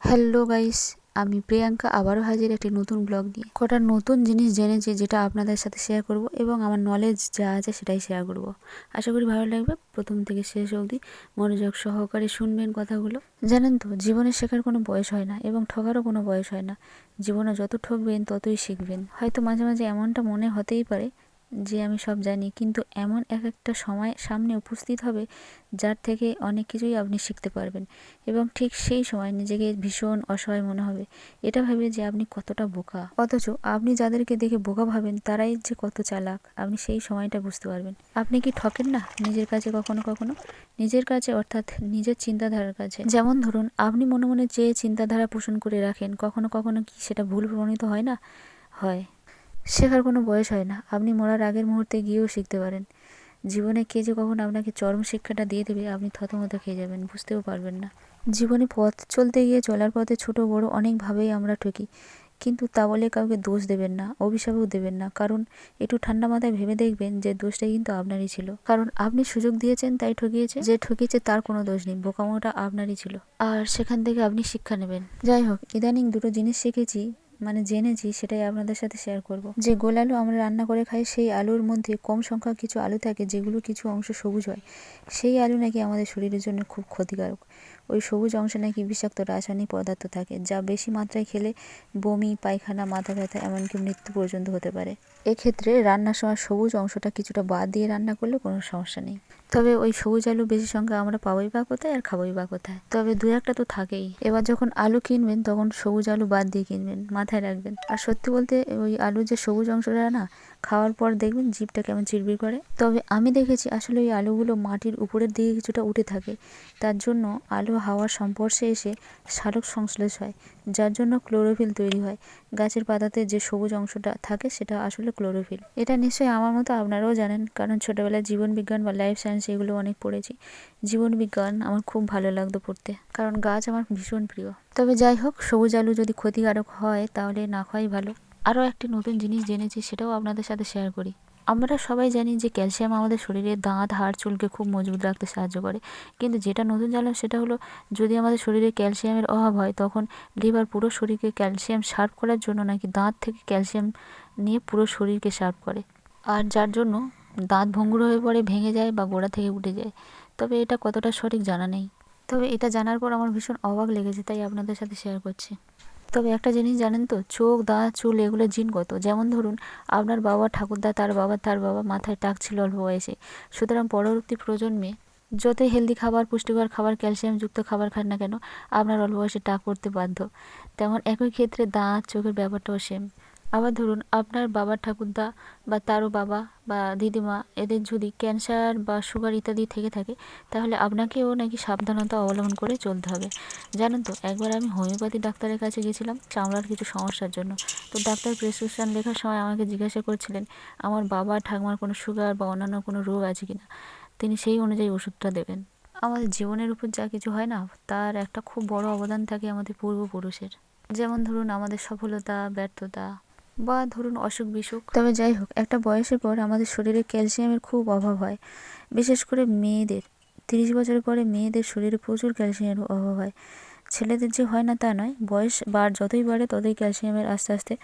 Hello guys, আমি প্রিয়াঙ্কা আবারও হাজির একটি নতুন ব্লগ নিয়ে। কটা নতুন জিনিস জেনেছি যেটা আপনাদের সাথে শেয়ার করব এবং আমার নলেজ যা আছে সেটাই শেয়ার করব। আশা করি ভালো লাগবে। প্রথম থেকে শেষ অবধি মনোযোগ সহকারে শুনবেন কথাগুলো। জানেন তো, জীবনে শেখার কোনো বয়স হয় না এবং ঠকারও কোনো বয়স হয় না। জীবনে যত ঠকবেন ততই শিখবেন। হয়তো মাঝে মাঝে এমনটা মনে হতেই পারে যে আমি সব জানি। কিন্তু এমন এক একটা সময় সামনে উপস্থিত হবে যার থেকে অনেক কিছুই আপনি শিখতে পারবেন। এবং ঠিক সেই সময় নিজেকে ভীষণ অসহায় মনে হবে। এটা ভাবে যে আপনি কতটা বোকা। অথচ আপনি যাদেরকে দেখে বোকা ভাবেন, তারাই যে কত চালাক, আপনি সেই সময়টা বুঝতে পারবেন। আপনি কি ঠকেন না নিজের কাছে কখনো কখনো? নিজের কাছে অর্থাৎ নিজের চিন্তাধারার কাছে। যেমন ধরুন, আপনি মনে মনে যে চিন্তাধারা পোষণ করে রাখেন, কখনো কখনো কি সেটা ভুল প্রমাণিত হয় না? হয়। শেখার কোনো বয়স হয় না। আপনি মরার আগের মুহূর্তে গিয়েও শিখতে পারেন। জীবনে কে যে কখন আপনাকে চরম শিক্ষাটা দিয়ে দেবে, আপনি থতমত খেয়ে যাবেন, বুঝতেও পারবেন না। জীবনে পথ চলতে গিয়ে, চলার পথে ছোট বড় অনেকভাবেই আমরা ঠকি। কিন্তু তা বলে কাউকে দোষ দেবেন না, অভিশাপও দেবেন না। কারণ একটু ঠান্ডা মাথায় ভেবে দেখবেন যে দোষটা কিন্তু আপনারই ছিল। কারণ আপনি সুযোগ দিয়েছেন, তাই ঠকিয়েছে। যে ঠকিয়েছে, তার কোনো দোষ নেই, বোকামোটা আপনারই ছিল। আর সেখান থেকে আপনি শিক্ষা নেবেন। যাই হোক, ইদানিং দুটো জিনিস শিখেছি। মানে জেনেছি, সেটাই আপনাদের সাথে শেয়ার করব। যে গোল আলু আমরা রান্না করে খাই, সেই আলুর মধ্যে কম সংখ্যক কিছু আলু থাকে, যেগুলো কিছু অংশ সবুজ হয়। সেই আলু নাকি আমাদের শরীরের জন্য খুব ক্ষতিকারক। ওই সবুজ অংশে নাকি বিষাক্ত রাসায়নিক পদার্থ থাকে, যা বেশি মাত্রায় খেলে বমি, পায়খানা, মাথা ব্যথা, এমনকি মৃত্যু পর্যন্ত হতে পারে। এক্ষেত্রে রান্নার সময় সবুজ অংশটা কিছুটা বাদ দিয়ে রান্না করলে কোনো সমস্যা নেই। তবে ওই সবুজ আলু বেশি সংখ্যা আমরা পাবোই বা কোথায় আর খাবোই বা কোথায়। তবে দু একটা তো থাকেই। এবার যখন আলু কিনবেন, তখন সবুজ আলু বাদ দিয়ে কিনবেন, মাথায় রাখবেন। আর সত্যি বলতে ওই আলুর যে সবুজ অংশটা না, খাওয়ার পর দেখবেন জিভটা কেমন চিরবির করে। তবে আমি দেখেছি আসলে ওই আলুগুলো মাটির উপরের দিকে কিছুটা উঠে থাকে। তার জন্য আলু হাওয়ার সংস্পর্শে এসে সালোক সংশ্লেষ হয়। যার জন্য ক্লোরোফিল তৈরি হয়। গাছের পাতাতে যে সবুজ অংশটা থাকে, সেটা আসলে ক্লোরোফিল এটা নিশ্চয়ই আমার মতো আপনারাও জানেন, কারণ ছোটোবেলায় জীবনবিজ্ঞান বা লাইফ সায়েন্স এগুলো অনেক পড়েছি। জীবনবিজ্ঞান আমার খুব ভালো লাগতো পড়তে, কারণ গাছ আমার ভীষণ প্রিয়। তবে যাই হোক, সবুজ আলু যদি ক্ষতিকারক হয়, তাহলে না খাওয়াই ভালো। আরও একটি নতুন জিনিস জেনেছি, সেটাও আপনাদের সাথে শেয়ার করি। আমরা সবাই জানি যে ক্যালসিয়াম আমাদের শরীরে দাঁত, হাড়, চুলকে খুব মজবুত রাখতে সাহায্য করে। কিন্তু যেটা নতুন জানলাম সেটা হলো, যদি আমাদের শরীরে ক্যালসিয়ামের অভাব হয়, তখন লিভার পুরো শরীরকে ক্যালসিয়াম সার্ভ করার জন্য নাকি দাঁত থেকে ক্যালসিয়াম নিয়ে পুরো শরীরকে সার্ভ করে? আর যার জন্য দাঁত ভঙ্গুর হয়ে পড়ে, ভেঙে যায় বা গোড়া থেকে উঠে যায়। তবে এটা কতটা সঠিক জানা নেই। তবে এটা জানার পর আমার ভীষণ অবাক লেগেছে, তাই আপনাদের সাথে শেয়ার করছি। তবে একটা জিনিস জানেন তো, চোখ দাঁত চুল এগুলো জিনগত যেমন ধরুন, আপনার বাবা ঠাকুরদা, তার বাবা তার বাবা মাথায় টাক ছিল অল্প বয়সে। সুতরাং পরবর্তী প্রজন্মে যত হেলদি খাবার, পুষ্টিকর খাবার ক্যালসিয়ামযুক্ত খাবার খান না কেন, আপনার অল্প বয়সে টাক পড়তে বাধ্য। তেমন একই ক্ষেত্রে দাঁত, চোখের ব্যাপারটাও সেম আবার ধরুন আপনার বাবার ঠাকুরদা বা তারও বাবা বা দিদিমা এদের যদি ক্যান্সার বা সুগার ইত্যাদি থেকে থাকে, তাহলে আপনাকেও নাকি সাবধানতা অবলম্বন করে চলতে হবে। জানেন তো, একবার আমি হোমিওপ্যাথি ডাক্তারের কাছে গেছিলাম, চামড়ার কিছু সমস্যার জন্য। তো ডাক্তার প্রেসক্রিপশান লেখার সময় আমাকে জিজ্ঞাসা করছিলেন, আমার বাবা, ঠাকুমার কোনো সুগার বা অন্যান্য কোনো রোগ আছে কি না তিনি সেই অনুযায়ী ওষুধটা দেবেন। আমাদের জীবনের উপর যা কিছু হয় না, তার একটা খুব বড় অবদান থাকে আমাদের পূর্বপুরুষের। যেমন ধরুন আমাদের সফলতা, ব্যর্থতা বা ধরুন অসুখ বিসুখ। তবে যাই হোক, একটা বয়সের পর আমাদের শরীরে ক্যালসিয়ামের খুব অভাব হয়। বিশেষ করে মেয়েদের, তিরিশ বছরের পরে মেয়েদের শরীরে প্রচুর ক্যালসিয়ামের অভাব হয়। ছেলেদের যে হয় না তা নয়, বয়স বার যতই বাড়ে ততই ক্যালসিয়ামের আস্তে আস্তে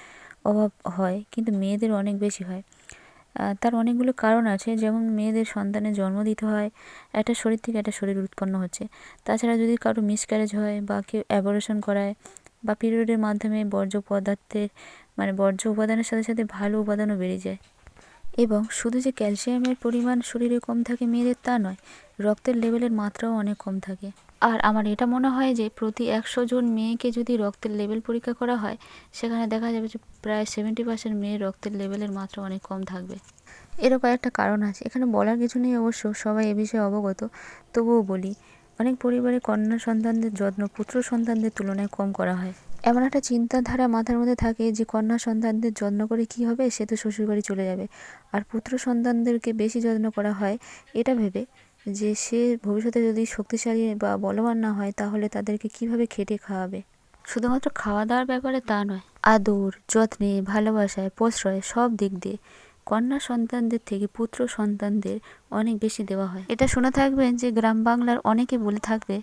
অভাব হয়, কিন্তু মেয়েদের অনেক বেশি হয়। তার অনেকগুলো কারণ আছে, যেমন মেয়েদের সন্তানের জন্ম দিতে হয়, একটা শরীর থেকে একটা শরীর উৎপন্ন হচ্ছে। তাছাড়া যদি কারও মিসক্যারেজ হয় বা কেউ অ্যাবরেশন করায় বা পিরিয়ডের মাধ্যমে বর্জ্য পদার্থের মানে বর্জ্য উপাদানের সাথে সাথে ভালো উপাদানও বেড়ে যায়। এবং শুধু যে ক্যালসিয়ামের পরিমাণ শরীরে কম থাকে মেয়েদের তা নয়, রক্তের লেভেলের মাত্রাও অনেক কম থাকে। আর আমার এটা মনে হয় যে প্রতি একশো জন মেয়েকে যদি রক্তের লেভেল পরীক্ষা করা হয়, সেখানে দেখা যাবে যে প্রায় সেভেন্টি পার্সেন্ট মেয়ের রক্তের লেভেলের মাত্রা অনেক কম থাকবে। এরও কয়েকটা কারণ আছে। এখানে বলার কিছু নেই অবশ্য, সবাই এ বিষয়ে অবগত। তবুও বলি, অনেক পরিবারে কন্যা সন্তানদের যত্ন পুত্র সন্তানদের তুলনায় কম করা হয়। এমন একটা চিন্তাধারা মাথার মধ্যে থাকে যে কন্যা সন্তানদের যত্ন করে কি হবে সে তো শ্বশুরবাড়ি চলে যাবে। আর পুত্র সন্তানদেরকে বেশি যত্ন করা হয়, এটা ভেবে যে সে ভবিষ্যতে যদি শক্তিশালী বা বলবান না হয়, তাহলে তাদেরকে কীভাবে খেটে খাওয়াবে? শুধুমাত্র খাওয়া দাওয়ার ব্যাপারে তা নয়, আদর, যত্নে, ভালোবাসায়, প্রশ্রয়, সব দিক দিয়ে কন্যা সন্তানদের থেকে পুত্র সন্তানদের অনেক বেশি দেওয়া হয়। এটা শুনে থাকবেন যে গ্রাম বাংলার অনেকে বলে থাকবে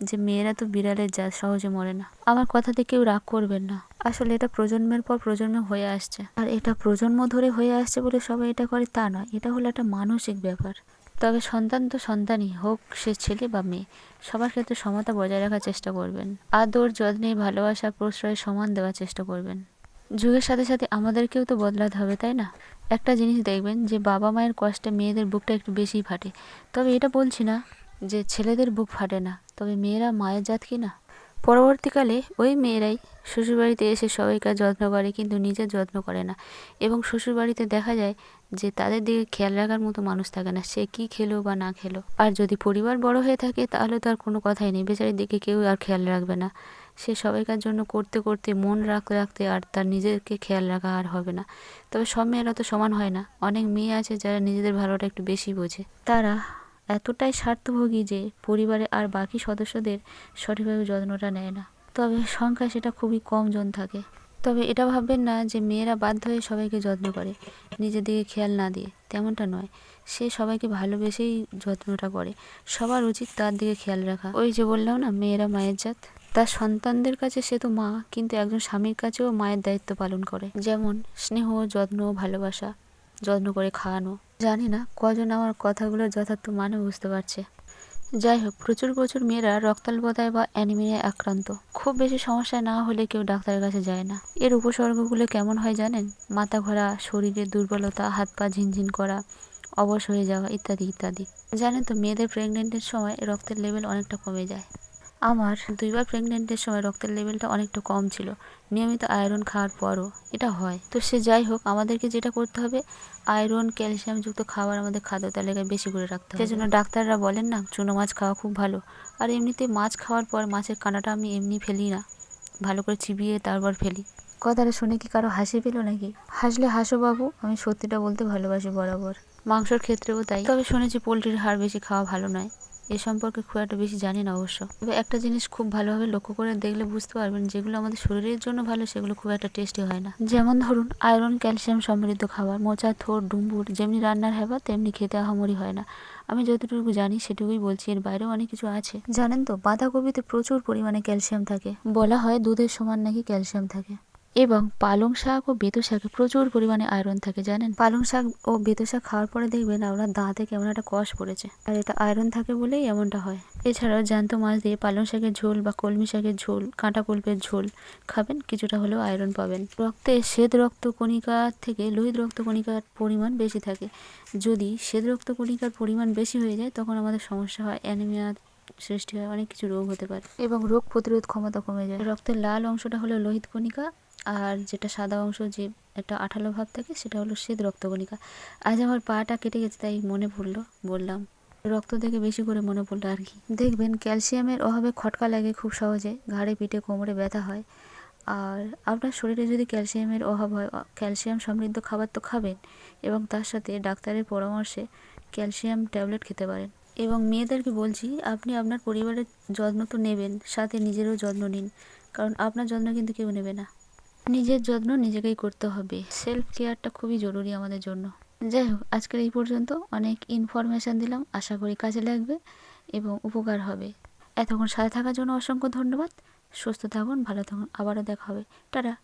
যে মেয়েরা তো বিড়ালের জাত, সহজে মরে না। আমার কথাতে কেউ রাগ করবেন না। আসলে এটা প্রজন্মের পর প্রজন্ম হয়ে আসছে। আর এটা প্রজন্ম ধরে হয়ে আসছে বলে সবাই এটা করে তা নয়। এটা হলো একটা মানসিক ব্যাপার। তবে সন্তান তো সন্তানই হোক, সে ছেলে বা মেয়ে, সবার ক্ষেত্রে সমতা বজায় রাখার চেষ্টা করবেন। আদর, যত্নে, ভালোবাসা, প্রশ্রয় সমান দেওয়ার চেষ্টা করবেন। যুগের সাথে সাথে আমাদেরকেও তো বদলাতে হবে, তাই না? একটা জিনিস দেখবেন যে বাবা মায়ের কষ্টে মেয়েদের বুকটা একটু বেশিই ফাটে। তবে এটা বলছি না যে ছেলেদের বুক ফাটে না, তবে মেয়েরা মায়ের জাত কি না? পরবর্তীকালে ওই মেয়েরাই শ্বশুরবাড়িতে এসে সবাইকার যত্ন করে কিন্তু নিজের যত্ন করে না। এবং শ্বশুরবাড়িতে দেখা যায় যে তাদের দিকে খেয়াল রাখার মতো মানুষ থাকে না, সে কি খেলো বা না খেলো। আর যদি পরিবার বড় হয়ে থাকে তাহলে তো আর কোনো কথাই নেই, বেচারির দিকে কেউ আর খেয়াল রাখবে না। সে সবাইকার জন্য করতে করতে মন রাখতে রাখতে আর তার নিজেকে খেয়াল রাখা আর হবে না। তবে সব মেয়েরা তো সমান হয় না। অনেক মেয়ে আছে যারা নিজেদের ভালোটা একটু বেশি বোঝে। তারা এতটাই স্বার্থভোগী যে পরিবারে আর বাকি সদস্যদের সঠিকভাবে যত্নটা নেয় না। তবে সংখ্যায় সেটা খুবই কম জন থাকে। তবে এটা ভাববেন না যে মেয়েরা বাধ্য হয়ে সবাইকে যত্ন করে, নিজের দিকে খেয়াল না দিয়ে। তেমনটা নয়। সে সবাইকে ভালোবেসেই যত্নটা করে। সবার উচিত তার দিকে খেয়াল রাখা। ওই যে বললাম না, মেয়েরা মায়ের জাত। তার সন্তানদের কাছে সে তো মা, কিন্তু একজন স্বামীর কাছেও মায়ের দায়িত্ব পালন করে। যেমন স্নেহ, যত্ন, ভালোবাসা, যত্ন করে খাওয়ানো। জানি না কজন আমার কথাগুলোর যথার্থ মানে বুঝতে পারছে। যাই হোক প্রচুর প্রচুর মেয়েরা রক্তাল্পতায় বা অ্যানিমিয়ায় আক্রান্ত। খুব বেশি সমস্যা না হলে কেউ ডাক্তারের কাছে যায় না। এর উপসর্গগুলো কেমন হয় জানেন? মাথা ঘোরা, শরীরের দুর্বলতা, হাত পা ঝিনঝিন করা, অবশ হয়ে যাওয়া ইত্যাদি ইত্যাদি। জানেন তো, মেয়েদের প্রেগনেন্টের সময় রক্তের লেভেল অনেকটা কমে যায়। আমার দুইবার প্রেগনেন্টের সময় রক্তের লেভেলটা অনেকটা কম ছিল। নিয়মিত আয়রন খাওয়ার পরও এটা হয়। তো সে যাই হোক, আমাদেরকে যেটা করতে হবে আয়রন ক্যালসিয়ামযুক্ত খাবার আমাদের খাদ্য তালিকায় বেশি করে রাখতে হবে। সেজন্য ডাক্তাররা বলেন না, চুনো মাছ খাওয়া খুব ভালো। আর এমনিতে মাছ খাওয়ার পর মাছের কাঁটাটা আমি এমনি ফেলি না। ভালো করে চিবিয়ে তারপর ফেলি। কথাটা শুনে কি কারও হাসি পেল নাকি? হাসলে হাসো বাবু, আমি সত্যিটা বলতে ভালোবাসি বরাবর। মাংসর ক্ষেত্রেও তাই। তবে শুনেছি পোলট্রির হাড় বেশি খাওয়া ভালো নয়। এ সম্পর্কে খুব একটা বেশি জানি না অবশ্য। তবে একটা জিনিস খুব ভালোভাবে লক্ষ্য করে দেখলে বুঝতে পারবেন, যেগুলো আমাদের শরীরের জন্য ভালো, সেগুলো খুব একটা টেস্টি হয় না। যেমন ধরুন আয়রন ক্যালসিয়াম সমৃদ্ধ খাবার, মোচা, থোর, ডুম্বুর, যেমনি রান্নার হেবা, তেমনি খেতে আহামরি হয় না। আমি যতটুকু জানি, সেটুকুই বলছি, এর বাইরেও অনেক কিছু আছে। জানেন তো, বাঁধাকপিতে প্রচুর পরিমাণে ক্যালসিয়াম থাকে। বলা হয় দুধের সমান নাকি ক্যালসিয়াম থাকে। এবং পালং শাক ও বেতো শাকে প্রচুর পরিমাণে আয়রন থাকে, জানেন? পালং শাক ও বেতো শাক খাওয়ার পরে দেখবেন আপনার দাঁতে কেমন একটা কষ পড়েছে। আর এটা আয়রন থাকে বলেই এমনটা হয়। এছাড়াও জ্যান্ত মাছ দিয়ে পালং শাকের ঝোল বা কলমি শাকের ঝোল, কাঁটা কল্পের ঝোল খাবেন, কিছুটা হলেও আয়রন পাবেন। রক্তে শ্বেত রক্ত কণিকা থেকে লোহিত রক্ত কণিকার পরিমাণ বেশি থাকে। যদি শ্বেত রক্ত কণিকার পরিমাণ বেশি হয়ে যায়, তখন আমাদের সমস্যা হয়, অ্যানিমিয়া সৃষ্টি হয়, অনেক কিছু রোগ হতে পারে। এবং রোগ প্রতিরোধ ক্ষমতা কমে যায়। রক্তের লাল অংশটা হলো লোহিত কণিকা আর যেটা সাদা অংশ যে একটা আঠালো ভাব থাকে, সেটা হলো শ্বেত রক্তকণিকা। আজ আমার পাটা কেটে গেছে, তাই মনে পড়ল, বললাম, রক্ত থেকে বেশি করে মনে পড়ল আর কি। দেখবেন ক্যালসিয়ামের অভাবে খটকা লাগে খুব সহজে, ঘাড়ে, পিঠে, কোমরে ব্যথা হয়। আর আপনার শরীরে যদি ক্যালসিয়ামের অভাব হয় ক্যালসিয়াম সমৃদ্ধ খাবার তো খাবেন এবং তার সাথে ডাক্তারের পরামর্শে ক্যালসিয়াম ট্যাবলেট খেতে পারেন। এবং মেয়েদেরকে বলছি, আপনি আপনার পরিবারের যত্ন তো নেবেন, সাথে নিজেরও যত্ন নিন, কারণ আপনার যত্ন কিন্তু কেউ নেবে না। নিজের যত্ন নিজেকেই করতে হবে। সেলফ কেয়ারটা খুবই জরুরি আমাদের জন্য। যাই হোক আজকের এই পর্যন্ত অনেক ইনফরমেশান দিলাম। আশা করি কাজে লাগবে এবং উপকার হবে। এতক্ষণ সাথে থাকার জন্য অসংখ্য ধন্যবাদ। সুস্থ থাকুন, ভালো থাকুন, আবারও দেখা হবে। টাটা।